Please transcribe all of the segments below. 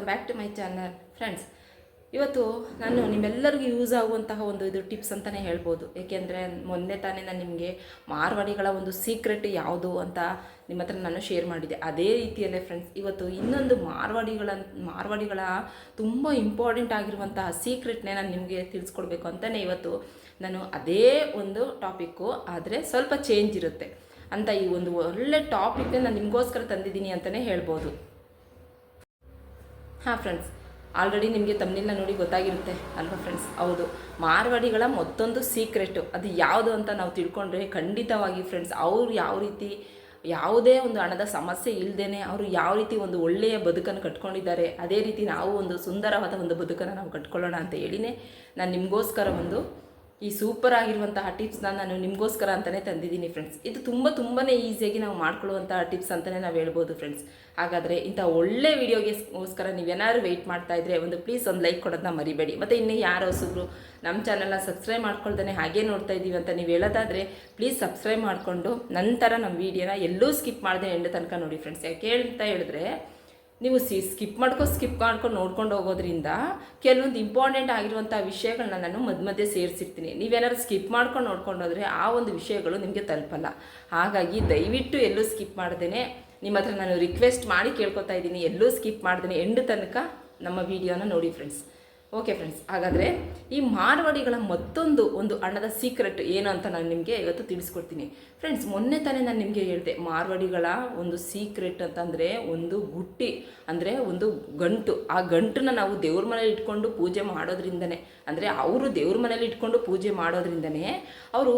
Welcome back to my channel friends ಇವತ್ತು ನಾನು ನಿಮ್ಮೆಲ್ಲರಿಗೂ ಯೂಸ್ ಆಗುವಂತಹ ಒಂದು ಇದು ಟಿಪ್ಸ್ ಅಂತಲೇ ಹೇಳ್ಬೋದು. ಏಕೆಂದರೆ ಮೊನ್ನೆ ತಾನೇ ನಾನು ನಿಮಗೆ ಮಾರ್ವಾಡಿಗಳ ಒಂದು ಸೀಕ್ರೆಟ್ ಯಾವುದು ಅಂತ ನಿಮ್ಮ ಹತ್ರ ನಾನು ಶೇರ್ ಮಾಡಿದ್ದೆ. ಅದೇ ರೀತಿಯಲ್ಲೇ ಫ್ರೆಂಡ್ಸ್ ಇವತ್ತು ಇನ್ನೊಂದು ಮಾರ್ವಾಡಿಗಳ ಮಾರ್ವಾಡಿಗಳ ತುಂಬ ಇಂಪಾರ್ಟೆಂಟ್ ಆಗಿರುವಂತಹ ಸೀಕ್ರೆಟ್ನೇ ನಾನು ನಿಮಗೆ ತಿಳಿಸ್ಕೊಡ್ಬೇಕು ಅಂತಲೇ ಇವತ್ತು ನಾನು ಅದೇ ಒಂದು ಟಾಪಿಕ್ಕು ಆದರೆ ಸ್ವಲ್ಪ ಚೇಂಜ್ ಇರುತ್ತೆ ಅಂತ ಈ ಒಂದು ಒಳ್ಳೆ ಟಾಪಿಕ್ನ ನಾನು ನಿಮಗೋಸ್ಕರ ತಂದಿದ್ದೀನಿ ಅಂತಲೇ ಹೇಳ್ಬೋದು. ಹಾಂ ಫ್ರೆಂಡ್ಸ್ ಆಲ್ರೆಡಿ ನಿಮಗೆ ತಮ್ಮನಿಲ್ಲ ನೋಡಿ ಗೊತ್ತಾಗಿರುತ್ತೆ ಅಲ್ವಾ ಫ್ರೆಂಡ್ಸ್ ಹೌದು. ಮಾರ್ವಾಡಿಗಳ ಮತ್ತೊಂದು ಸೀಕ್ರೆಟು ಅದು ಯಾವುದು ಅಂತ ನಾವು ತಿಳ್ಕೊಂಡ್ರೆ ಖಂಡಿತವಾಗಿ ಫ್ರೆಂಡ್ಸ್ ಅವ್ರು ಯಾವ ರೀತಿ, ಯಾವುದೇ ಒಂದು ಹಣದ ಸಮಸ್ಯೆ ಇಲ್ಲದೇ ಅವರು ಯಾವ ರೀತಿ ಒಂದು ಒಳ್ಳೆಯ ಬದುಕನ್ನು ಕಟ್ಕೊಂಡಿದ್ದಾರೆ, ಅದೇ ರೀತಿ ನಾವು ಒಂದು ಸುಂದರವಾದ ಒಂದು ಬದುಕನ್ನು ನಾವು ಕಟ್ಕೊಳ್ಳೋಣ ಅಂತ ಹೇಳಿನೇ ನಾನು ನಿಮಗೋಸ್ಕರ ಒಂದು ಈ ಸೂಪರ್ ಆಗಿರುವಂತಹ ಟಿಪ್ಸ್ನ ನಾನು ನಿಮಗೋಸ್ಕರ ಅಂತಲೇ ತಂದಿದ್ದೀನಿ ಫ್ರೆಂಡ್ಸ್ ಇದು ತುಂಬ ತುಂಬಾ ಈಸಿಯಾಗಿ ನಾವು ಮಾಡ್ಕೊಳ್ಳುವಂತಹ ಟಿಪ್ಸ್ ಅಂತಲೇ ನಾವು ಹೇಳ್ಬೋದು ಫ್ರೆಂಡ್ಸ್ ಹಾಗಾದರೆ ಇಂಥ ಒಳ್ಳೆ ವೀಡಿಯೋಗೆಗೋಸ್ಕರ ನೀವೇನಾದ್ರು ವೆಯ್ಟ್ ಮಾಡ್ತಾ ಇದ್ರೆ ಒಂದು ಪ್ಲೀಸ್ ಒಂದು ಲೈಕ್ ಕೊಡೋದನ್ನ ಮರಿಬೇಡಿ. ಮತ್ತು ಇನ್ನು ಯಾರು ಹೊಸಬ್ರು ನಮ್ಮ ಚಾನಲ್ನ ಸಬ್ಸ್ಕ್ರೈಬ್ ಮಾಡ್ಕೊಳ್ದೇ ಹಾಗೆ ನೋಡ್ತಾ ಇದ್ದೀವಿ ಅಂತ ನೀವು ಹೇಳೋದಾದರೆ ಪ್ಲೀಸ್ ಸಬ್ಸ್ಕ್ರೈಬ್ ಮಾಡಿಕೊಂಡು ನಂತರ ನಮ್ಮ ವೀಡಿಯೋನ ಎಲ್ಲೂ ಸ್ಕಿಪ್ ಮಾಡದೆ ಎಂಡ್ ತನಕ ನೋಡಿ ಫ್ರೆಂಡ್ಸ್ ಯಾಕೆ ಅಂತ ಹೇಳಿದ್ರೆ ನೀವು ಸಿ, ಸ್ಕಿಪ್ ಮಾಡ್ಕೊಂಡು ಸ್ಕಿಪ್ ಮಾಡ್ಕೊಂಡು ನೋಡ್ಕೊಂಡು ಹೋಗೋದ್ರಿಂದ ಕೆಲವೊಂದು ಇಂಪಾರ್ಟೆಂಟ್ ಆಗಿರುವಂಥ ವಿಷಯಗಳನ್ನ ನಾನು ಮಧ್ಯ ಮಧ್ಯೆ ಸೇರಿಸಿರ್ತೀನಿ. ನೀವೇನಾದ್ರು ಸ್ಕಿಪ್ ಮಾಡ್ಕೊಂಡು ನೋಡ್ಕೊಂಡು ಹೋದರೆ ಆ ಒಂದು ವಿಷಯಗಳು ನಿಮಗೆ ತಲುಪಲ್ಲ. ಹಾಗಾಗಿ ದಯವಿಟ್ಟು ಎಲ್ಲೂ ಸ್ಕಿಪ್ ಮಾಡ್ದೇ ನಿಮ್ಮ ಹತ್ರ ನಾನು ರಿಕ್ವೆಸ್ಟ್ ಮಾಡಿ ಕೇಳ್ಕೊತಾ ಇದ್ದೀನಿ. ಎಲ್ಲೂ ಸ್ಕಿಪ್ ಮಾಡ್ದೇ ಎಂಡ್ ತನಕ ನಮ್ಮ ವಿಡಿಯೋನ ನೋಡಿ ಫ್ರೆಂಡ್ಸ್ ಓಕೆ ಫ್ರೆಂಡ್ಸ್ ಹಾಗಾದರೆ ಈ ಮಾರ್ವಾಡಿಗಳ ಮತ್ತೊಂದು ಒಂದು ಹಣದ ಸೀಕ್ರೆಟ್ ಏನು ಅಂತ ನಾನು ನಿಮಗೆ ಇವತ್ತು ತಿಳಿಸ್ಕೊಡ್ತೀನಿ. ಫ್ರೆಂಡ್ಸ್ ಮೊನ್ನೆ ತಾನೇ ನಾನು ನಿಮಗೆ ಹೇಳಿದೆ, ಮಾರ್ವಾಡಿಗಳ ಒಂದು ಸೀಕ್ರೆಟ್ ಅಂತಂದರೆ ಒಂದು ಗುಟ್ಟಿ, ಅಂದರೆ ಒಂದು ಗಂಟು. ಆ ಗಂಟನ್ನ ನಾವು ದೇವ್ರ ಮನೇಲಿ ಇಟ್ಕೊಂಡು ಪೂಜೆ ಮಾಡೋದ್ರಿಂದನೇ, ಅಂದರೆ ಅವರು ದೇವ್ರ ಮನೇಲಿ ಇಟ್ಕೊಂಡು ಪೂಜೆ ಮಾಡೋದ್ರಿಂದನೇ, ಅವರು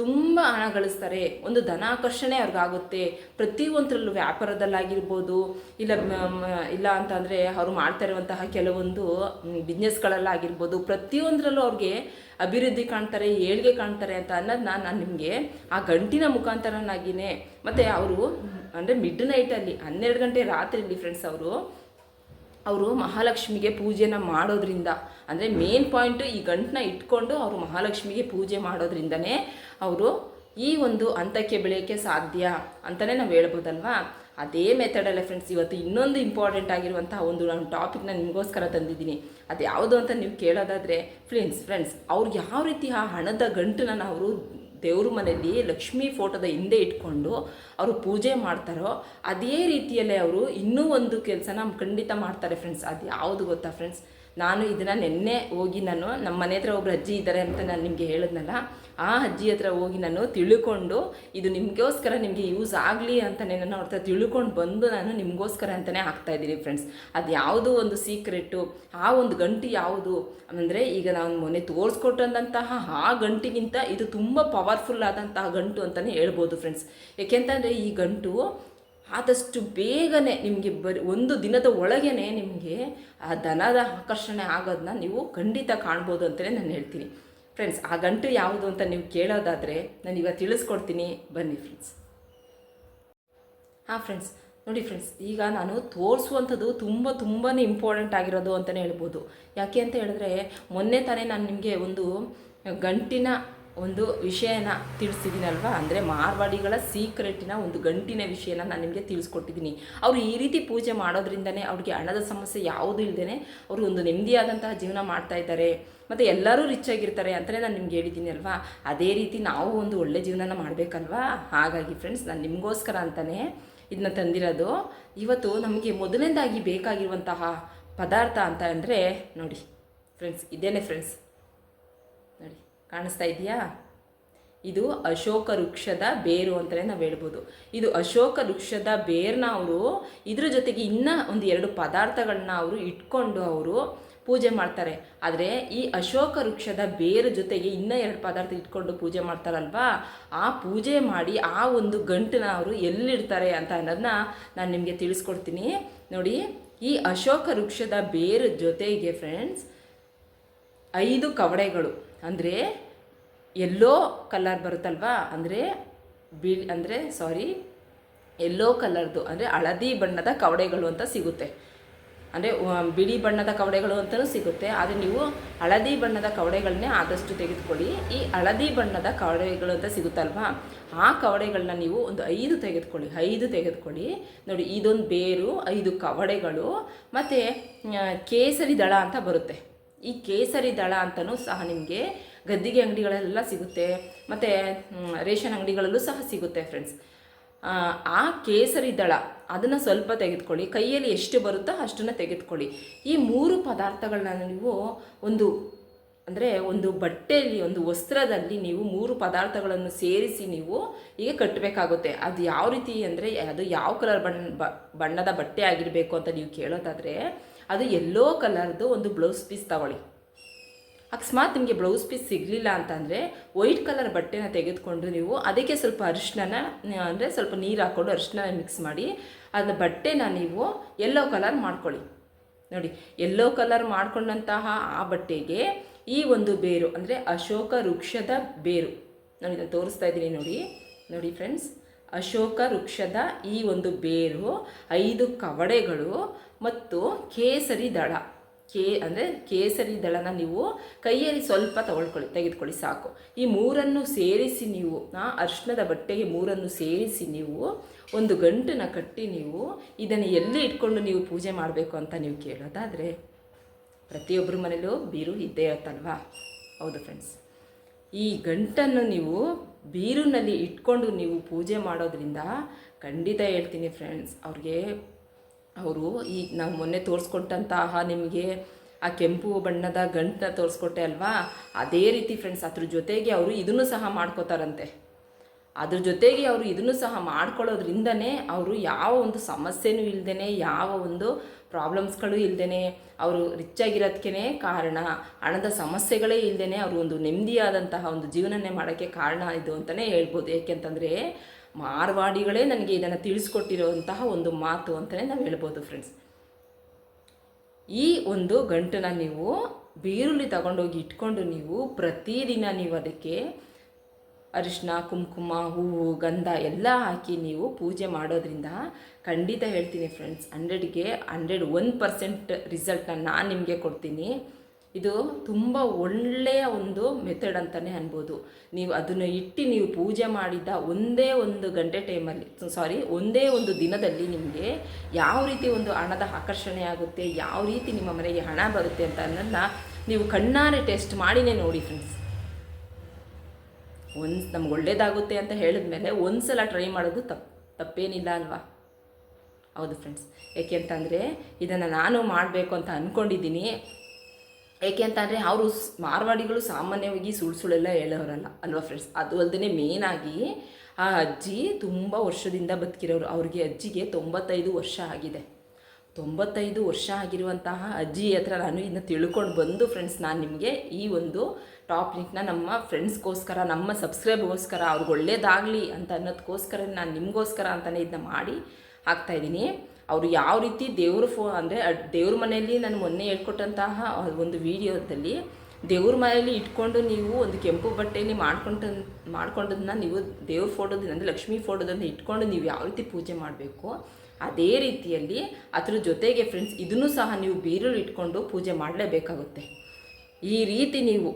ತುಂಬ ಹಣ ಗಳಿಸ್ತಾರೆ. ಒಂದು ಧನಾಕರ್ಷಣೆ ಅವ್ರಿಗಾಗುತ್ತೆ. ಪ್ರತಿಯೊಂದರಲ್ಲೂ ವ್ಯಾಪಾರದಲ್ಲಾಗಿರ್ಬೋದು, ಇಲ್ಲ ಇಲ್ಲ ಅಂತಂದರೆ ಅವರು ಮಾಡ್ತಾ ಇರುವಂತಹ ಕೆಲವೊಂದು ಬಿಸ್ನೆಸ್ಗಳಲ್ಲಾಗಿರ್ಬೋದು ಪ್ರತಿಯೊಂದರಲ್ಲೂ ಅವ್ರಿಗೆ ಅಭಿವೃದ್ಧಿ ಕಾಣ್ತಾರೆ, ಏಳಿಗೆ ಕಾಣ್ತಾರೆ ಅಂತ ಅನ್ನೋದು ನಾನು ನಿಮಗೆ ಆ ಗಂಟಿನ ಮುಖಾಂತರನಾಗಿಯೇ ಮತ್ತು ಅವರು ಅಂದರೆ ಮಿಡ್ ನೈಟಲ್ಲಿ ಹನ್ನೆರಡು ಗಂಟೆ ರಾತ್ರಿಯಲ್ಲಿ ಫ್ರೆಂಡ್ಸ್ ಅವರು ಅವರು ಮಹಾಲಕ್ಷ್ಮಿಗೆ ಪೂಜೆನ ಮಾಡೋದ್ರಿಂದ, ಅಂದರೆ ಮೇನ್ ಪಾಯಿಂಟು ಈ ಗಂಟನ್ನ ಇಟ್ಕೊಂಡು ಅವರು ಮಹಾಲಕ್ಷ್ಮಿಗೆ ಪೂಜೆ ಮಾಡೋದ್ರಿಂದನೇ ಅವರು ಈ ಒಂದು ಹಂತಕ್ಕೆ ಬೆಳೆಯೋಕ್ಕೆ ಸಾಧ್ಯ ಅಂತಲೇ ನಾವು ಹೇಳ್ಬೋದಲ್ವಾ? ಅದೇ ಮೆಥಡಲ್ಲೇ ಫ್ರೆಂಡ್ಸ್ ಇವತ್ತು ಇನ್ನೊಂದು ಇಂಪಾರ್ಟೆಂಟ್ ಆಗಿರುವಂಥ ಒಂದು ನಾನು ಟಾಪಿಕ್ನ ನಿಮಗೋಸ್ಕರ ತಂದಿದ್ದೀನಿ. ಅದು ಯಾವುದು ಅಂತ ನೀವು ಕೇಳೋದಾದರೆ ಫ್ರೆಂಡ್ಸ್ ಫ್ರೆಂಡ್ಸ್ ಅವ್ರು ಯಾವ ರೀತಿ ಆ ಹಣದ ಗಂಟನ್ನ ಅವರು ದೇವ್ರ ಮನೆಯಲ್ಲಿ ಲಕ್ಷ್ಮೀ ಫೋಟೋದ ಹಿಂದೆ ಇಟ್ಕೊಂಡು ಅವರು ಪೂಜೆ ಮಾಡ್ತಾರೋ, ಅದೇ ರೀತಿಯಲ್ಲೇ ಅವರು ಇನ್ನೂ ಒಂದು ಕೆಲಸನ ಖಂಡಿತ ಮಾಡ್ತಾರೆ ಫ್ರೆಂಡ್ಸ್ ಅದು ಯಾವುದು ಗೊತ್ತಾ ಫ್ರೆಂಡ್ಸ್ ನಾನು ಇದನ್ನು ನಿನ್ನೆ ಹೋಗಿ ನಾನು ನಮ್ಮ ಮನೆ ಹತ್ರ ಒಬ್ರು ಅಜ್ಜಿ ಇದ್ದಾರೆ ಅಂತ ನಾನು ನಿಮಗೆ ಹೇಳಿದ್ನಲ್ಲ, ಆ ಅಜ್ಜಿ ಹತ್ರ ಹೋಗಿ ನಾನು ತಿಳ್ಕೊಂಡು, ಇದು ನಿಮಗೋಸ್ಕರ ನಿಮಗೆ ಯೂಸ್ ಆಗಲಿ ಅಂತಲೇ ನಾನು ಅವ್ರ ಹತ್ರ ತಿಳ್ಕೊಂಡು ಬಂದು ನಾನು ನಿಮಗೋಸ್ಕರ ಅಂತಲೇ ಹಾಕ್ತಾ ಇದ್ದೀನಿ ಫ್ರೆಂಡ್ಸ್ ಅದು ಯಾವುದೋ ಒಂದು ಸೀಕ್ರೆಟ್ಟು ಆ ಒಂದು ಗಂಟು ಯಾವುದು? ಅಂದರೆ ಈಗ ನಾನು ಮೊನ್ನೆ ತೋರಿಸ್ಕೊಟ್ಟಂತಹ ಆ ಗಂಟಿಗಿಂತ ಇದು ತುಂಬ ಪವರ್ಫುಲ್ ಆದಂತಹ ಗಂಟು ಅಂತಲೇ ಹೇಳ್ಬೋದು ಫ್ರೆಂಡ್ಸ್ ಏಕೆಂತಂದರೆ ಈ ಗಂಟು ಆದಷ್ಟು ಬೇಗನೆ ನಿಮಗೆ ಬರಿ, ಒಂದು ದಿನದ ಒಳಗೇ ನಿಮಗೆ ಆ ದನದ ಆಕರ್ಷಣೆ ಆಗೋದನ್ನ ನೀವು ಖಂಡಿತ ಕಾಣ್ಬೋದು ಅಂತಲೇ ನಾನು ಹೇಳ್ತೀನಿ. ಫ್ರೆಂಡ್ಸ್ ಆ ಗಂಟು ಯಾವುದು ಅಂತ ನೀವು ಕೇಳೋದಾದರೆ ನಾನು ಇವಾಗ ತಿಳಿಸ್ಕೊಡ್ತೀನಿ. ಬನ್ನಿ ಫ್ರೆಂಡ್ಸ್ ಹಾಂ ಫ್ರೆಂಡ್ಸ್ ನೋಡಿ ಫ್ರೆಂಡ್ಸ್ ಈಗ ನಾನು ತೋರಿಸುವಂಥದ್ದು ತುಂಬ ತುಂಬಾ ಇಂಪಾರ್ಟೆಂಟ್ ಆಗಿರೋದು ಅಂತಲೇ ಹೇಳ್ಬೋದು. ಯಾಕೆ ಅಂತ ಹೇಳಿದ್ರೆ ಮೊನ್ನೆ ತಾನೇ ನಾನು ನಿಮಗೆ ಒಂದು ಗಂಟಿನ ಒಂದು ವಿಷಯನ ತಿಳಿಸಿದ್ದೀನಲ್ವಾ? ಅಂದರೆ ಮಾರ್ವಾಡಿಗಳ ಸೀಕ್ರೆಟಿನ ಒಂದು ಗಂಟಿನ ವಿಷಯನ ನಾನು ನಿಮಗೆ ತಿಳಿಸ್ಕೊಟ್ಟಿದ್ದೀನಿ. ಅವರು ಈ ರೀತಿ ಪೂಜೆ ಮಾಡೋದ್ರಿಂದನೇ ಅವ್ರಿಗೆ ಹಣದ ಸಮಸ್ಯೆ ಯಾವುದೂ ಇಲ್ಲದೇ ಅವರು ಒಂದು ನೆಮ್ಮದಿಯಾದಂತಹ ಜೀವನ ಮಾಡ್ತಾ ಇದ್ದಾರೆ. ಮತ್ತು ಎಲ್ಲರೂ ರಿಚ್ ಆಗಿರ್ತಾರೆ ಅಂತಲೇ ನಾನು ನಿಮ್ಗೆ ಹೇಳಿದ್ದೀನಿ ಅಲ್ವಾ ಅದೇ ರೀತಿ ನಾವು ಒಂದು ಒಳ್ಳೆ ಜೀವನನ ಮಾಡಬೇಕಲ್ವಾ? ಹಾಗಾಗಿ ಫ್ರೆಂಡ್ಸ್ ನಾನು ನಿಮಗೋಸ್ಕರ ಅಂತಲೇ ಇದನ್ನ ತಂದಿರೋದು. ಇವತ್ತು ನಮಗೆ ಮೊದಲನೇದಾಗಿ ಬೇಕಾಗಿರುವಂತಹ ಪದಾರ್ಥ ಅಂತ ಅಂದರೆ ನೋಡಿ ಫ್ರೆಂಡ್ಸ್ ಇದೇನೆ ಫ್ರೆಂಡ್ಸ್ ಕಾಣಿಸ್ತಾ ಇದೆಯಾ? ಇದು ಅಶೋಕ ವೃಕ್ಷದ ಬೇರು ಅಂತಲೇ ನಾವು ಹೇಳ್ಬೋದು. ಇದು ಅಶೋಕ ವೃಕ್ಷದ ಬೇರ್ನ ಅವರು ಇದ್ರ ಜೊತೆಗೆ ಇನ್ನೂ ಒಂದು ಎರಡು ಪದಾರ್ಥಗಳನ್ನ ಅವರು ಇಟ್ಕೊಂಡು ಅವರು ಪೂಜೆ ಮಾಡ್ತಾರೆ. ಆದರೆ ಈ ಅಶೋಕ ವೃಕ್ಷದ ಬೇರು ಜೊತೆಗೆ ಇನ್ನೂ ಎರಡು ಪದಾರ್ಥ ಇಟ್ಕೊಂಡು ಪೂಜೆ ಮಾಡ್ತಾರಲ್ವಾ? ಆ ಪೂಜೆ ಮಾಡಿ ಆ ಒಂದು ಗಂಟನ್ನ ಅವರು ಎಲ್ಲಿಡ್ತಾರೆ ಅಂತ ಅನ್ನೋದನ್ನ ನಾನು ನಿಮಗೆ ತಿಳಿಸ್ಕೊಡ್ತೀನಿ. ನೋಡಿ, ಈ ಅಶೋಕ ವೃಕ್ಷದ ಬೇರು ಜೊತೆಗೆ ಫ್ರೆಂಡ್ಸ್ ಐದು ಕವಡೆಗಳು. ಅಂದರೆ ಎಲ್ಲೋ ಕಲರ್ ಬರುತ್ತಲ್ವಾ? ಅಂದರೆ ಬಿ, ಅಂದರೆ ಸಾರಿ ಎಲ್ಲೋ ಕಲರ್ದು, ಅಂದರೆ ಹಳದಿ ಬಣ್ಣದ ಕವಡೆಗಳು ಅಂತ ಸಿಗುತ್ತೆ. ಅಂದರೆ ಬಿಳಿ ಬಣ್ಣದ ಕವಡೆಗಳು ಅಂತಲೂ ಸಿಗುತ್ತೆ. ಆದರೆ ನೀವು ಹಳದಿ ಬಣ್ಣದ ಕವಡೆಗಳನ್ನೇ ಆದಷ್ಟು ತೆಗೆದುಕೊಳ್ಳಿ. ಈ ಹಳದಿ ಬಣ್ಣದ ಕವಡೆಗಳು ಅಂತ ಸಿಗುತ್ತಲ್ವಾ? ಆ ಕವಡೆಗಳನ್ನ ನೀವು ಒಂದು ಐದು ತೆಗೆದುಕೊಳ್ಳಿ. ಐದು ತೆಗೆದುಕೊಳ್ಳಿ. ನೋಡಿ, ಇದೊಂದು ಬೇರು, ಐದು ಕವಡೆಗಳು, ಮತ್ತು ಕೇಸರಿ ದಳ ಅಂತ ಬರುತ್ತೆ. ಈ ಕೇಸರಿ ದಳ ಅಂತಲೂ ಸಹ ನಿಮಗೆ ಗದ್ದಿಗೆ ಅಂಗಡಿಗಳೆಲ್ಲ ಸಿಗುತ್ತೆ, ಮತ್ತು ರೇಷನ್ ಅಂಗಡಿಗಳಲ್ಲೂ ಸಹ ಸಿಗುತ್ತೆ ಫ್ರೆಂಡ್ಸ್ ಆ ಕೇಸರಿ ದಳ, ಅದನ್ನು ಸ್ವಲ್ಪ ತೆಗೆದುಕೊಳ್ಳಿ, ಕೈಯಲ್ಲಿ ಎಷ್ಟು ಬರುತ್ತೋ ಅಷ್ಟನ್ನು ತೆಗೆದುಕೊಳ್ಳಿ. ಈ ಮೂರು ಪದಾರ್ಥಗಳನ್ನ ನೀವು ಒಂದು, ಅಂದರೆ ಒಂದು ಬಟ್ಟೆಯಲ್ಲಿ, ಒಂದು ವಸ್ತ್ರದಲ್ಲಿ ನೀವು ಮೂರು ಪದಾರ್ಥಗಳನ್ನು ಸೇರಿಸಿ ನೀವು ಈಗ ಕಟ್ಟಬೇಕಾಗುತ್ತೆ ಅದು ಯಾವ ರೀತಿ ಅಂದರೆ, ಅದು ಯಾವ ಕಲರ್ ಬಣ್ಣ ಬಣ್ಣದ ಬಟ್ಟೆ ಆಗಿರಬೇಕು ಅಂತ ನೀವು ಕೇಳೋದಾದರೆ ಅದು ಎಲ್ಲೋ ಕಲರ್ದು ಒಂದು ಬ್ಲೌಸ್ ಪೀಸ್ ತಗೊಳ್ಳಿ. ಅಕಸ್ಮಾತ್ ನಿಮಗೆ ಬ್ಲೌಸ್ ಪೀಸ್ ಸಿಗಲಿಲ್ಲ ಅಂತಂದರೆ ವೈಟ್ ಕಲರ್ ಬಟ್ಟೆನ ತೆಗೆದುಕೊಂಡು ನೀವು ಅದಕ್ಕೆ ಸ್ವಲ್ಪ ಅರಿಶಿನ ಅಂದರೆ ಸ್ವಲ್ಪ ನೀರು ಹಾಕ್ಕೊಂಡು ಅರಿಶಿನ ಮಿಕ್ಸ್ ಮಾಡಿ ಅದನ್ನ ಬಟ್ಟೆನ ನೀವು ಎಲ್ಲೋ ಕಲರ್ ಮಾಡ್ಕೊಳ್ಳಿ. ನೋಡಿ ಎಲ್ಲೋ ಕಲರ್ ಮಾಡಿಕೊಂಡಂತಹ ಆ ಬಟ್ಟೆಗೆ ಈ ಒಂದು ಬೇರು, ಅಂದರೆ ಅಶೋಕ ವೃಕ್ಷದ ಬೇರು. ನಾನು ಇದನ್ನು ತೋರಿಸ್ತಾ ಇದ್ದೀನಿ ನೋಡಿ. ನೋಡಿ ಫ್ರೆಂಡ್ಸ್ ಅಶೋಕ ವೃಕ್ಷದ ಈ ಒಂದು ಬೇರು ಐದು ಕವಡೆಗಳು ಮತ್ತು ಕೇಸರಿ ದಳ. ಕೇ ಅಂದರೆ ಕೇಸರಿ ದಳನ ನೀವು ಕೈಯಲ್ಲಿ ಸ್ವಲ್ಪ ತಗೊಳ್ಕೊಳ್ಳಿ, ತೆಗೆದುಕೊಳ್ಳಿ ಸಾಕು. ಈ ಮೂರನ್ನು ಸೇರಿಸಿ ನೀವು, ಆ ಅರ್ಶನದ ಬಟ್ಟೆಗೆ ಮೂರನ್ನು ಸೇರಿಸಿ ನೀವು, ಒಂದು ಗಂಟನ್ನ ಕಟ್ಟಿ ನೀವು ಇದನ್ನು ಎಲ್ಲಿ ಇಟ್ಕೊಂಡು ನೀವು ಪೂಜೆ ಮಾಡಬೇಕು ಅಂತ ನೀವು ಕೇಳೋದಾದರೆ ಪ್ರತಿಯೊಬ್ಬರ ಮನೇಲೂ ಬೀರು ಇದ್ದೇ ಇರುತ್ತಲ್ವಾ? ಹೌದು ಫ್ರೆಂಡ್ಸ್ ಈ ಗಂಟನ್ನು ನೀವು ಬೀರಿನಲ್ಲಿ ಇಟ್ಕೊಂಡು ನೀವು ಪೂಜೆ ಮಾಡೋದ್ರಿಂದ ಖಂಡಿತ ಹೇಳ್ತೀನಿ ಫ್ರೆಂಡ್ಸ್ ಅವ್ರಿಗೆ ಅವರು ಈ ನಾವು ಮೊನ್ನೆ ತೋರಿಸ್ಕೊಟ್ಟಂತಹ ನಿಮಗೆ ಆ ಕೆಂಪು ಬಣ್ಣದ ಗಂಟನ್ನ ತೋರಿಸ್ಕೊಟ್ಟೆ ಅಲ್ವಾ? ಅದೇ ರೀತಿ ಫ್ರೆಂಡ್ಸ್ ಅದ್ರ ಜೊತೆಗೆ ಅವರು ಇದನ್ನು ಸಹ ಮಾಡ್ಕೋತಾರಂತೆ. ಅದ್ರ ಜೊತೆಗೆ ಅವರು ಇದನ್ನು ಸಹ ಮಾಡ್ಕೊಳ್ಳೋದ್ರಿಂದನೇ ಅವರು ಯಾವ ಒಂದು ಸಮಸ್ಯೆನೂ ಇಲ್ಲದೇ ಯಾವ ಒಂದು ಪ್ರಾಬ್ಲಮ್ಸ್ಗಳು ಇಲ್ಲದೇ ಅವರು ರಿಚ್ ಆಗಿರೋದಕ್ಕೇ ಕಾರಣ, ಹಣದ ಸಮಸ್ಯೆಗಳೇ ಇಲ್ಲದೇ ಅವರು ಒಂದು ನೆಮ್ಮದಿಯಾದಂತಹ ಒಂದು ಜೀವನನೇ ಮಾಡೋಕ್ಕೆ ಕಾರಣ ಇದು ಅಂತಲೇ ಹೇಳ್ಬೋದು. ಏಕೆಂತಂದರೆ ಮಾರ್ವಾಡಿಗಳೇ ನನಗೆ ಇದನ್ನು ತಿಳಿಸ್ಕೊಟ್ಟಿರುವಂತಹ ಒಂದು ಮಾತು ಅಂತಲೇ ನಾವು ಹೇಳ್ಬೋದು ಫ್ರೆಂಡ್ಸ್ ಈ ಒಂದು ಗಂಟನ್ನು ನೀವು ಬೀರುಳ್ಳಿ ತಗೊಂಡೋಗಿ ಇಟ್ಕೊಂಡು ನೀವು ಪ್ರತಿದಿನ ನೀವು ಅದಕ್ಕೆ ಅರಿಶಿನ ಕುಂಕುಮ, ಹೂವು, ಗಂಧ ಎಲ್ಲ ಹಾಕಿ ನೀವು ಪೂಜೆ ಮಾಡೋದ್ರಿಂದ ಖಂಡಿತ ಹೇಳ್ತೀನಿ ಫ್ರೆಂಡ್ಸ್ ಹಂಡ್ರೆಡ್ಗೆ ಹಂಡ್ರೆಡ್ ಒನ್ ಪರ್ಸೆಂಟ್ ರಿಸಲ್ಟ್ನ ನಾನು ನಿಮಗೆ ಕೊಡ್ತೀನಿ. ಇದು ತುಂಬ ಒಳ್ಳೆಯ ಒಂದು ಮೆಥಡ್ ಅಂತಲೇ ಅನ್ಬೋದು. ನೀವು ಅದನ್ನು ಇಟ್ಟು ನೀವು ಪೂಜೆ ಮಾಡಿದ ಒಂದೇ ಒಂದು ಗಂಟೆ ಟೈಮಲ್ಲಿ ಸಾರಿ ಒಂದೇ ಒಂದು ದಿನದಲ್ಲಿ ನಿಮಗೆ ಯಾವ ರೀತಿ ಒಂದು ಹಣದ ಆಕರ್ಷಣೆ ಆಗುತ್ತೆ, ಯಾವ ರೀತಿ ನಿಮ್ಮ ಮನೆಗೆ ಹಣ ಬರುತ್ತೆ ಅಂತ ಅನ್ನೋದನ್ನ ನೀವು ಕಣ್ಣಾರೆ ಟೆಸ್ಟ್ ಮಾಡಿನೇ ನೋಡಿ ಫ್ರೆಂಡ್ಸ್ ಒಂದು ನಮ್ಗೆ ಒಳ್ಳೇದಾಗುತ್ತೆ ಅಂತ ಹೇಳಿದ್ಮೇಲೆ ಒಂದು ಸಲ ಟ್ರೈ ಮಾಡೋದು ತಪ್ಪು ತಪ್ಪೇನಿಲ್ಲ ಅಲ್ವಾ? ಹೌದು ಫ್ರೆಂಡ್ಸ್ ಏಕೆ ಅಂತಂದರೆ ಇದನ್ನು ನಾನು ಮಾಡಬೇಕು ಅಂತ ಅಂದ್ಕೊಂಡಿದ್ದೀನಿ ಏಕೆ ಅಂತಂದರೆ ಅವರು ಮಾರ್ವಾಡಿಗಳು ಸಾಮಾನ್ಯವಾಗಿ ಸುಳ್ಳು ಸುಳ್ಳೆಲ್ಲ ಹೇಳೋರಲ್ಲ. ಅಲ್ವಾ ಫ್ರೆಂಡ್ಸ್ ಅದು ಅಲ್ಲದೆ ಮೇನಾಗಿ ಆ ಅಜ್ಜಿ ತುಂಬ ವರ್ಷದಿಂದ ಬದುಕಿರೋರು. ಅವ್ರಿಗೆ ಅಜ್ಜಿಗೆ ತೊಂಬತ್ತೈದು ವರ್ಷ ಆಗಿದೆ. ತೊಂಬತ್ತೈದು ವರ್ಷ ಆಗಿರುವಂತಹ ಅಜ್ಜಿ ಹತ್ರ ನಾನು ಇದನ್ನ ತಿಳ್ಕೊಂಡು ಬಂದು ಫ್ರೆಂಡ್ಸ್ ನಾನು ನಿಮಗೆ ಈ ಒಂದು ಟಾಪಿಕ್ನ ನಮ್ಮ ಫ್ರೆಂಡ್ಸ್ಗೋಸ್ಕರ ನಮ್ಮ ಸಬ್ಸ್ಕ್ರೈಬ್ಗೋಸ್ಕರ ಅವ್ರಿಗೆ ಒಳ್ಳೇದಾಗಲಿ ಅಂತ ಅನ್ನೋದಕ್ಕೋಸ್ಕರ ನಾನು ನಿಮಗೋಸ್ಕರ ಅಂತಲೇ ಇದನ್ನ ಮಾಡಿ ಹಾಕ್ತಾಯಿದ್ದೀನಿ ಅವರು ಯಾವ ರೀತಿ ದೇವ್ರ ಫೋ, ಅಂದರೆ ದೇವ್ರ ಮನೆಯಲ್ಲಿ ನಾನು ಮೊನ್ನೆ ಹೇಳ್ಕೊಟ್ಟಂತಹ ಒಂದು ವಿಡಿಯೋದಲ್ಲಿ ದೇವ್ರ ಮನೆಯಲ್ಲಿ ಇಟ್ಕೊಂಡು ನೀವು ಒಂದು ಕೆಂಪು ಬಟ್ಟೆಯಲ್ಲಿ ಮಾಡ್ಕೊಂಡು ಮಾಡ್ಕೊಂಡದನ್ನ ನೀವು ದೇವ್ರ ಫೋಟೋದನ್ನ, ಅಂದರೆ ಲಕ್ಷ್ಮೀ ಫೋಟೋದನ್ನು ಇಟ್ಕೊಂಡು ನೀವು ಯಾವ ರೀತಿ ಪೂಜೆ ಮಾಡಬೇಕು ಅದೇ ರೀತಿಯಲ್ಲಿ ಅದ್ರ ಜೊತೆಗೆ ಫ್ರೆಂಡ್ಸ್ ಇದನ್ನು ಸಹ ನೀವು ಬೀರಲ್ಲಿ ಇಟ್ಕೊಂಡು ಪೂಜೆ ಮಾಡಲೇಬೇಕಾಗುತ್ತೆ. ಈ ರೀತಿ ನೀವು,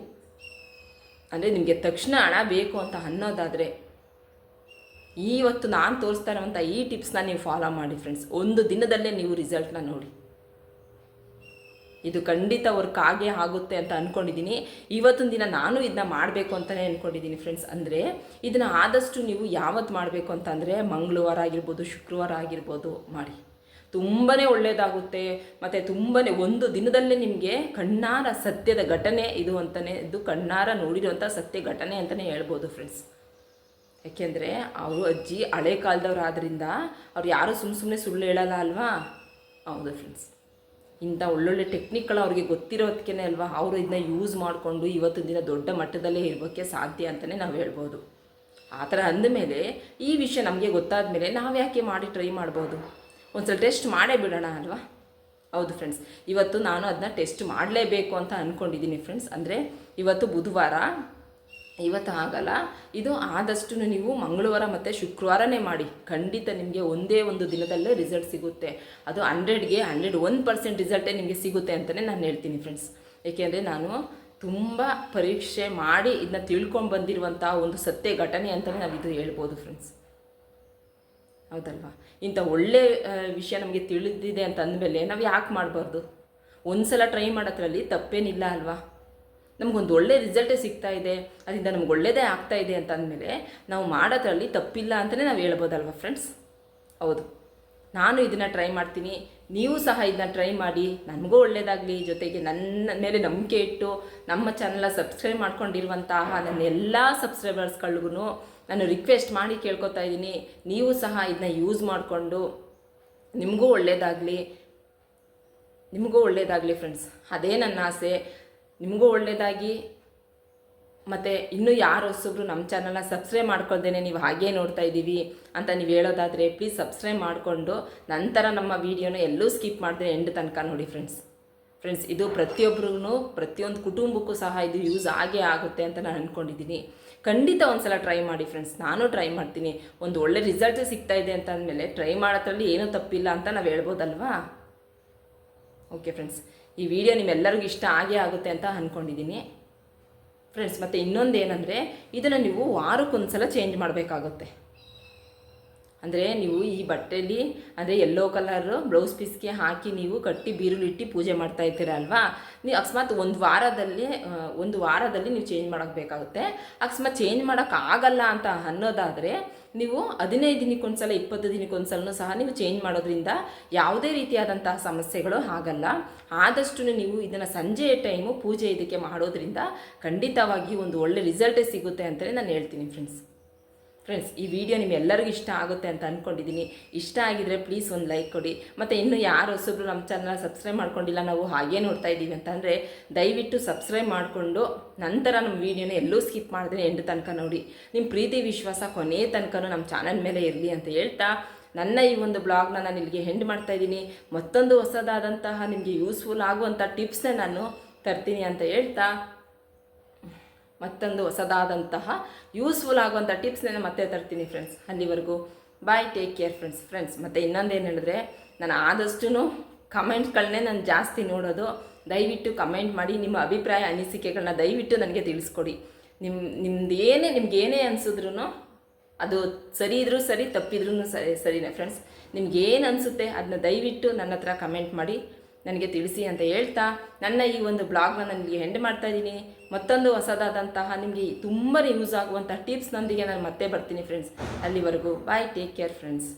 ಅಂದರೆ ನಿಮಗೆ ತಕ್ಷಣ ಹಣ ಬೇಕು ಅಂತ ಅನ್ನೋದಾದರೆ ಈವತ್ತು ನಾನು ತೋರಿಸ್ತಾ ಇರುವಂಥ ಈ ಟಿಪ್ಸ್ನ ನೀವು ಫಾಲೋ ಮಾಡಿ ಫ್ರೆಂಡ್ಸ್ ಒಂದು ದಿನದಲ್ಲೇ ನೀವು ರಿಸಲ್ಟ್ನ ನೋಡಿ. ಇದು ಖಂಡಿತ ವರ್ಕ್ ಆಗೇ ಆಗುತ್ತೆ ಅಂತ ಅಂದ್ಕೊಂಡಿದ್ದೀನಿ ಇವತ್ತಿನ ದಿನ ನಾನು ಇದನ್ನ ಮಾಡಬೇಕು ಅಂತಲೇ ಅಂದ್ಕೊಂಡಿದ್ದೀನಿ ಫ್ರೆಂಡ್ಸ್ ಅಂದರೆ ಇದನ್ನು ಆದಷ್ಟು ನೀವು ಯಾವತ್ತು ಮಾಡಬೇಕು ಅಂತಂದರೆ ಮಂಗಳವಾರ ಆಗಿರ್ಬೋದು, ಶುಕ್ರವಾರ ಆಗಿರ್ಬೋದು ಮಾಡಿ. ತುಂಬಾ ಒಳ್ಳೆಯದಾಗುತ್ತೆ ಮತ್ತು ತುಂಬಾ ಒಂದು ದಿನದಲ್ಲೇ ನಿಮಗೆ ಕಣ್ಣಾರ ಸತ್ಯದ ಘಟನೆ ಇದು ಅಂತಲೇ ಇದು ಕಣ್ಣಾರ ನೋಡಿರುವಂಥ ಸತ್ಯ ಘಟನೆ ಅಂತಲೇ ಹೇಳ್ಬೋದು ಫ್ರೆಂಡ್ಸ್ ಯಾಕೆಂದರೆ ಅವರು ಅಜ್ಜಿ ಹಳೆ ಕಾಲದವ್ರು ಆದ್ದರಿಂದ ಅವ್ರು ಯಾರು ಸುಮ್ಮ ಸುಮ್ಮನೆ ಸುಳ್ಳು ಹೇಳಲ್ಲ ಅಲ್ವಾ? ಹೌದು ಫ್ರೆಂಡ್ಸ್ ಇಂಥ ಒಳ್ಳೊಳ್ಳೆ ಟೆಕ್ನಿಕ್ಗಳು ಅವ್ರಿಗೆ ಗೊತ್ತಿರೋದಕ್ಕೇ ಅಲ್ವಾ? ಅವರು ಇದನ್ನ ಯೂಸ್ ಮಾಡಿಕೊಂಡು ಇವತ್ತಿನ ದಿನ ದೊಡ್ಡ ಮಟ್ಟದಲ್ಲೇ ಇರೋಕ್ಕೆ ಸಾಧ್ಯ ಅಂತಲೇ ನಾವು ಹೇಳ್ಬೋದು. ಆ ಥರ ಅಂದಮೇಲೆ ಈ ವಿಷಯ ನಮಗೆ ಗೊತ್ತಾದ ಮೇಲೆ ನಾವು ಯಾಕೆ ಮಾಡಿ ಟ್ರೈ ಮಾಡ್ಬೋದು? ಒಂದು ಸಲ ಟೆಸ್ಟ್ ಮಾಡೇ ಬಿಡೋಣ ಅಲ್ವಾ? ಹೌದು ಫ್ರೆಂಡ್ಸ್ ಇವತ್ತು ನಾನು ಅದನ್ನ ಟೆಸ್ಟ್ ಮಾಡಲೇಬೇಕು ಅಂತ ಅಂದ್ಕೊಂಡಿದ್ದೀನಿ ಫ್ರೆಂಡ್ಸ್ ಅಂದರೆ ಇವತ್ತು ಬುಧವಾರ ಇವತ್ತು ಆಗಲ್ಲ. ಇದು ಆದಷ್ಟು ನೀವು ಮಂಗಳವಾರ ಮತ್ತು ಶುಕ್ರವಾರನೇ ಮಾಡಿ. ಖಂಡಿತ ನಿಮಗೆ ಒಂದೇ ಒಂದು ದಿನದಲ್ಲೇ ರಿಸಲ್ಟ್ ಸಿಗುತ್ತೆ. ಅದು ಹಂಡ್ರೆಡ್ಗೆ ಹಂಡ್ರೆಡ್ ಒನ್ ಪರ್ಸೆಂಟ್ ರಿಸಲ್ಟೇ ನಿಮಗೆ ಸಿಗುತ್ತೆ ಅಂತಲೇ ನಾನು ಹೇಳ್ತೀನಿ ಫ್ರೆಂಡ್ಸ್ ಏಕೆಂದರೆ ನಾನು ತುಂಬ ಪರೀಕ್ಷೆ ಮಾಡಿ ಇದನ್ನ ತಿಳ್ಕೊಂಡು ಬಂದಿರುವಂಥ ಒಂದು ಸತ್ಯ ಘಟನೆ ಅಂತಲೇ ನಾವು ಇದು ಹೇಳ್ಬೋದು ಫ್ರೆಂಡ್ಸ್ ಹೌದಲ್ವಾ? ಇಂಥ ಒಳ್ಳೆ ವಿಷಯ ನಮಗೆ ತಿಳಿದಿದೆ ಅಂತ ಅಂದಮೇಲೆ ನಾವು ಯಾಕೆ ಮಾಡಬಾರ್ದು? ಒಂದು ಸಲ ಟ್ರೈ ಮಾಡೋದ್ರಲ್ಲಿ ತಪ್ಪೇನಿಲ್ಲ ಅಲ್ವಾ? ನಮಗೊಂದು ಒಳ್ಳೆ ರಿಸಲ್ಟೇ ಸಿಗ್ತಾ ಇದೆ, ಅದರಿಂದ ನಮ್ಗೆ ಒಳ್ಳೆಯದೇ ಆಗ್ತಾ ಇದೆ ಅಂತ ಅಂದಮೇಲೆ ನಾವು ಮಾಡೋದ್ರಲ್ಲಿ ತಪ್ಪಿಲ್ಲ ಅಂತಲೇ ನಾವು ಹೇಳ್ಬೋದಲ್ವ ಫ್ರೆಂಡ್ಸ್ ಹೌದು. ನಾನು ಇದನ್ನು ಟ್ರೈ ಮಾಡ್ತೀನಿ, ನೀವು ಸಹ ಇದನ್ನ ಟ್ರೈ ಮಾಡಿ, ನನಗೂ ಒಳ್ಳೇದಾಗಲಿ, ಜೊತೆಗೆ ನನ್ನ ಮೇಲೆ ನಂಬಿಕೆ ಇಟ್ಟು, ನಮ್ಮ ಚಾನಲ್ನ ಸಬ್ಸ್ಕ್ರೈಬ್ ಮಾಡ್ಕೊಂಡಿರುವಂತಹ ನನ್ನ ಎಲ್ಲ ಸಬ್ಸ್ಕ್ರೈಬರ್ಸ್ಗಳಿಗೂ ನಾನು ರಿಕ್ವೆಸ್ಟ್ ಮಾಡಿ ಕೇಳ್ಕೊತಾ ಇದ್ದೀನಿ, ನೀವು ಸಹ ಇದನ್ನ ಯೂಸ್ ಮಾಡಿಕೊಂಡು, ನಿಮಗೂ ಒಳ್ಳೇದಾಗಲಿ, ನಿಮಗೂ ಒಳ್ಳೆಯದಾಗಲಿ ಫ್ರೆಂಡ್ಸ್ ಅದೇ ನನ್ನ ಆಸೆ. ನಿಮಗೂ ಒಳ್ಳೆಯದಾಗಿ ಮತ್ತು ಇನ್ನೂ ಯಾರು ಹೊಸಬ್ರು ನಮ್ಮ ಚಾನಲ್ನ ಸಬ್ಸ್ಕ್ರೈಬ್ ಮಾಡ್ಕೊಳ್ದೇನೆ ನೀವು ಹಾಗೇ ನೋಡ್ತಾ ಇದ್ದೀವಿ ಅಂತ ನೀವು ಹೇಳೋದಾದರೆ ಪ್ಲೀಸ್ ಸಬ್ಸ್ಕ್ರೈಬ್ ಮಾಡಿಕೊಂಡು ನಂತರ ನಮ್ಮ ವೀಡಿಯೋನ ಎಲ್ಲೂ ಸ್ಕಿಪ್ ಮಾಡಿದ್ರೆ ಎಂಡ್ ತನಕ ನೋಡಿ ಫ್ರೆಂಡ್ಸ್ ಫ್ರೆಂಡ್ಸ್ ಇದು ಪ್ರತಿಯೊಬ್ಬರಿಗೂ ಪ್ರತಿಯೊಂದು ಕುಟುಂಬಕ್ಕೂ ಸಹ ಇದು ಯೂಸ್ ಆಗೇ ಆಗುತ್ತೆ ಅಂತ ನಾನು ಅಂದ್ಕೊಂಡಿದ್ದೀನಿ ಖಂಡಿತ ಒಂದ್ಸಲ ಟ್ರೈ ಮಾಡಿ ಫ್ರೆಂಡ್ಸ್ ನಾನು ಟ್ರೈ ಮಾಡ್ತೀನಿ. ಒಂದು ಒಳ್ಳೆ ರಿಸಲ್ಟ್ ಸಿಗ್ತಾ ಇದೆ ಅಂತ ಅಂದಮೇಲೆ ಟ್ರೈ ಮಾಡೋದ್ರಲ್ಲಿ ಏನೂ ತಪ್ಪಿಲ್ಲ ಅಂತ ನಾವು ಹೇಳ್ಬೋದಲ್ವಾ? ಓಕೆ ಫ್ರೆಂಡ್ಸ್ ಈ ವಿಡಿಯೋ ನಿಮ್ಮೆಲ್ಲರಿಗೂ ಇಷ್ಟ ಆಗೇ ಆಗುತ್ತೆ ಅಂತ ಅಂದ್ಕೊಂಡಿದ್ದೀನಿ ಫ್ರೆಂಡ್ಸ್ ಮತ್ತು ಇನ್ನೊಂದು ಏನಂದರೆ ಇದನ್ನು ನೀವು ವಾರಕ್ಕೊಂದ್ಸಲ ಚೇಂಜ್ ಮಾಡಬೇಕಾಗುತ್ತೆ. ಅಂದರೆ ನೀವು ಈ ಬಟ್ಟೆಯಲ್ಲಿ ಅಂದರೆ ಯೆಲ್ಲೋ ಕಲರ್ ಬ್ಲೌಸ್ ಪೀಸ್ಗೆ ಹಾಕಿ ನೀವು ಕಟ್ಟಿ ಬೀರುಲಿಟ್ಟು ಪೂಜೆ ಮಾಡ್ತಾ ಇರ್ತೀರ ಅಲ್ವಾ? ನೀವು ಅಕಸ್ಮಾತ್ ಒಂದು ವಾರದಲ್ಲಿ ಒಂದು ವಾರದಲ್ಲಿ ನೀವು ಚೇಂಜ್ ಮಾಡೋಕ್ಕೆ ಅಕಸ್ಮಾತ್ ಚೇಂಜ್ ಮಾಡೋಕ್ಕಾಗಲ್ಲ ಅಂತ ಅನ್ನೋದಾದರೆ ನೀವು ಹದಿನೈದು ದಿನಕ್ಕೊಂದ್ಸಲ, ಇಪ್ಪತ್ತು ದಿನಕ್ಕೊಂದ್ಸಲನೂ ಸಹ ನೀವು ಚೇಂಜ್ ಮಾಡೋದ್ರಿಂದ ಯಾವುದೇ ರೀತಿಯಾದಂತಹ ಸಮಸ್ಯೆಗಳು ಆಗಲ್ಲ. ಆದಷ್ಟು ನೀವು ಇದನ್ನು ಸಂಜೆಯ ಟೈಮು ಪೂಜೆ ಇದಕ್ಕೆ ಮಾಡೋದ್ರಿಂದ ಖಂಡಿತವಾಗಿ ಒಂದು ಒಳ್ಳೆ ರಿಸಲ್ಟೇ ಸಿಗುತ್ತೆ ಅಂತಲೇ ನಾನು ಹೇಳ್ತೀನಿ ಫ್ರೆಂಡ್ಸ್ ಫ್ರೆಂಡ್ಸ್ ಈ ವಿಡಿಯೋ ನಿಮ್ಮೆಲ್ಲರಿಗೂ ಇಷ್ಟ ಆಗುತ್ತೆ ಅಂತ ಅಂದ್ಕೊಂಡಿದ್ದೀನಿ ಇಷ್ಟ ಆಗಿದ್ರೆ ಪ್ಲೀಸ್ ಒಂದು ಲೈಕ್ ಕೊಡಿ. ಮತ್ತು ಇನ್ನೂ ಯಾರು ಹೊಸಬ್ರು ನಮ್ಮ ಚಾನಲ್ ಸಬ್ಸ್ಕ್ರೈಬ್ ಮಾಡ್ಕೊಂಡಿಲ್ಲ, ನಾವು ಹಾಗೆ ನೋಡ್ತಾ ಇದ್ದೀವಿ ಅಂತಂದರೆ ದಯವಿಟ್ಟು ಸಬ್ಸ್ಕ್ರೈಬ್ ಮಾಡಿಕೊಂಡು ನಂತರ ನಮ್ಮ ವೀಡಿಯೋನ ಎಲ್ಲೂ ಸ್ಕಿಪ್ ಮಾಡಿದ್ರೆ ಎಂಟು ತನಕ ನೋಡಿ. ನಿಮ್ಮ ಪ್ರೀತಿ, ವಿಶ್ವಾಸ ಕೊನೆಯ ತನಕ ನಮ್ಮ ಚಾನಲ್ ಮೇಲೆ ಇರಲಿ ಅಂತ ಹೇಳ್ತಾ ನನ್ನ ಈ ಒಂದು ಬ್ಲಾಗ್ನ ನಾನು ಇಲ್ಲಿಗೆ ಹೆಂಡ್ ಮಾಡ್ತಾ ಇದ್ದೀನಿ. ಮತ್ತೊಂದು ಹೊಸದಾದಂತಹ ನಿಮಗೆ ಯೂಸ್ಫುಲ್ ಆಗುವಂಥ ಟಿಪ್ಸ್ನ ನಾನು ತರ್ತೀನಿ ಅಂತ ಹೇಳ್ತಾ ಮತ್ತೊಂದು ಹೊಸದಾದಂತಹ ಯೂಸ್ಫುಲ್ ಆಗುವಂಥ ಟಿಪ್ಸ್ನ ಮತ್ತೆ ತರ್ತೀನಿ ಫ್ರೆಂಡ್ಸ್ ಅಲ್ಲಿವರೆಗೂ bye take care friends friends ಮತ್ತು ಇನ್ನೊಂದೇನು ಹೇಳಿದ್ರೆ, ನಾನು ಆದಷ್ಟು ಕಮೆಂಟ್ಗಳನ್ನೇ ನಾನು ಜಾಸ್ತಿ ನೋಡೋದು. ದಯವಿಟ್ಟು ಕಮೆಂಟ್ ಮಾಡಿ ನಿಮ್ಮ ಅಭಿಪ್ರಾಯ ಅನಿಸಿಕೆಗಳನ್ನ ದಯವಿಟ್ಟು ನನಗೆ ತಿಳಿಸ್ಕೊಡಿ. ನಿಮ್ಮ ನಿಮ್ದು ಏನೇ, ನಿಮ್ಗೆ ಏನೇ ಅನಿಸಿದ್ರು ಅದು ಸರಿ ಇದ್ರೂ ಸರಿ ತಪ್ಪಿದ್ರೂ ಸರಿ, ಸರಿನೇ ಫ್ರೆಂಡ್ಸ್ ನಿಮ್ಗೆ ಏನು ಅನಿಸುತ್ತೆ ಅದನ್ನ ದಯವಿಟ್ಟು ನನ್ನ ಹತ್ರ ಕಮೆಂಟ್ ಮಾಡಿ. ನನಗೆ ತಿಳಿಸಿ ಅಂತ ಹೇಳ್ತಾ ನನ್ನ ಈ ಒಂದು ಬ್ಲಾಗ್ನ ನನಗೆ ಹೆಂಡ್ ಮಾಡ್ತಾ ಇದ್ದೀನಿ. ಮತ್ತೊಂದು ಹೊಸದಾದಂತಹ ನಿಮಗೆ ತುಂಬ ಯೂಸ್ ಆಗುವಂಥ ಟಿಪ್ಸ್ನೊಂದಿಗೆ ನಾನು ಮತ್ತೆ ಬರ್ತೀನಿ ಫ್ರೆಂಡ್ಸ್ ಅಲ್ಲಿವರೆಗೂ ಬಾಯ್ ಟೇಕ್ ಕೇರ್ ಫ್ರೆಂಡ್ಸ್